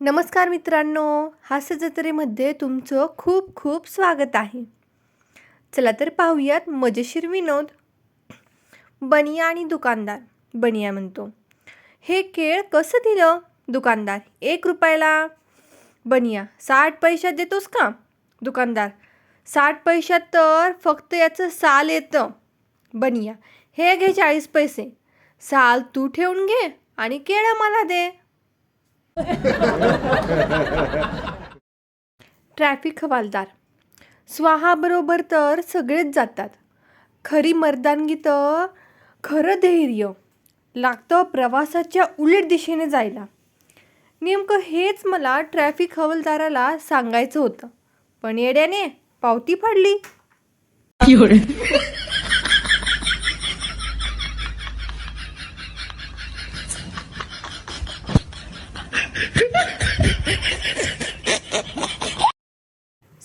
नमस्कार मित्रांनो हास्य जत्रेमध्ये तुमचं खूप खूप स्वागत आहे. चला तर पाहूयात मजेशीर विनोद. बनिया आणि दुकानदार बनिया म्हणतो. हे केळ कसं दिलं? दुकानदार एक रुपयाला. बनिया साठ पैशात देतोस का? दुकानदार साठ पैशात तर फक्त याचं साल येतं. बनिया हे घे चाळीस पैसे. साल तू ठेवून घे आणि केळं मला दे. ट्रॅफिक हवालदार. स्वाहाबरोबर तर सगळेच जातात. खरी मर्दानगी तर खरं धैर्य. लागतं प्रवासाच्या उलट दिशेने जायला. नेमकं हेच मला ट्रॅफिक हवालदाराला सांगायचं होतं. पण येड्याने पावती फाडली.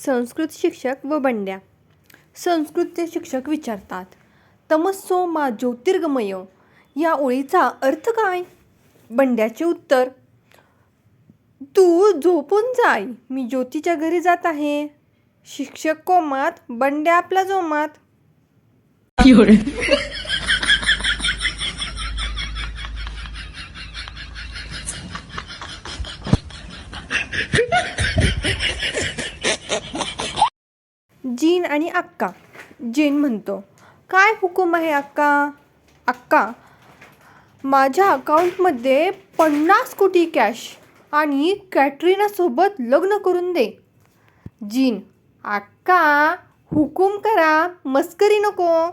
संस्कृत शिक्षक व बंड्या. संस्कृतचे शिक्षक विचारतात तमस्सो मा ज्योतिर्गमय या ओळीचा अर्थ काय? बंड्याचे उत्तर तू झोपून जाय मी ज्योतीच्या घरी जात आहे. शिक्षक कोमात बंड्या आपला जोमात. आणि अक्का. जीन म्हणतो काय हुकूम आहे अक्का? अक्का माझ्या अकाउंटमध्ये पन्नास कोटी कॅश आणि कॅटरीनासोबत लग्न करून दे. जीन अक्का हुकूम करा मस्करी नको.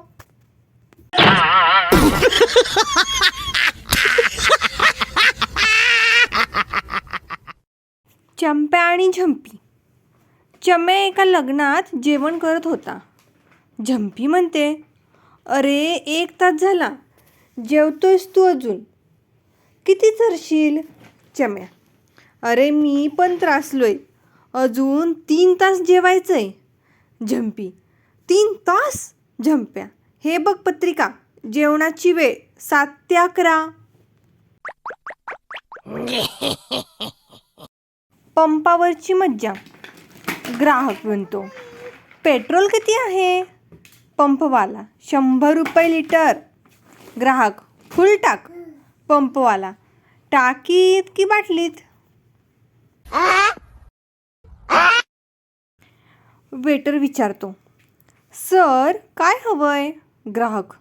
चंप्या आणि झंपी. चम्या एका लग्नात जेवण करत होता. झंपी म्हणते अरे एक तास झाला. जेवतोयस तू अजून. किती चरशील? चम्या अरे मी पण त्रासलोय. अजून तीन तास जेवायचंय. झंपी तीन तास? झंप्या हे बघ पत्रिका जेवणाची वेळ सात ते अकरा. पंपावरची मज्जा. ग्राहक म्हणतो. पेट्रोल किती आहे? पंपवाला शंभर रुपये लिटर. ग्राहक फुल टाक. पंपवाला टाकीत की बाटलीत. वेटर विचारतो सर काय हवंय? ग्राहक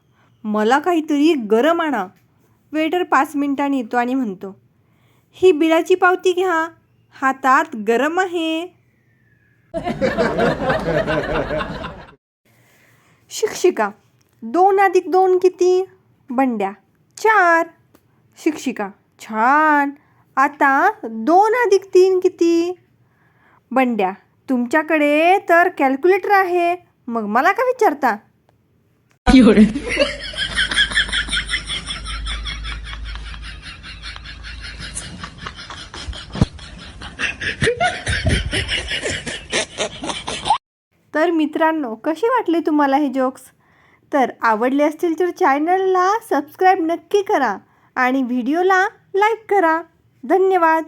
मला काहीतरी गरम आणा. वेटर पाच मिनिटांनी येतो आणि म्हणतो ही बिलाची पावती घ्या. हातात गरम आहे. शिक्षिका दोन अधिक दोन किती? बंड्या चार. शिक्षिका छान. आता दोन अधिक तीन किती? बंड्या तुमच्याकडे तर कॅल्क्युलेटर आहे. मग मला का विचारता? तर मित्रांनो कसे वाटले तुम्हाला हे जोक्स तर आवडले असतील तर चॅनलला सबस्क्राईब नक्की करा आणि व्हिडिओला लाईक करा. धन्यवाद.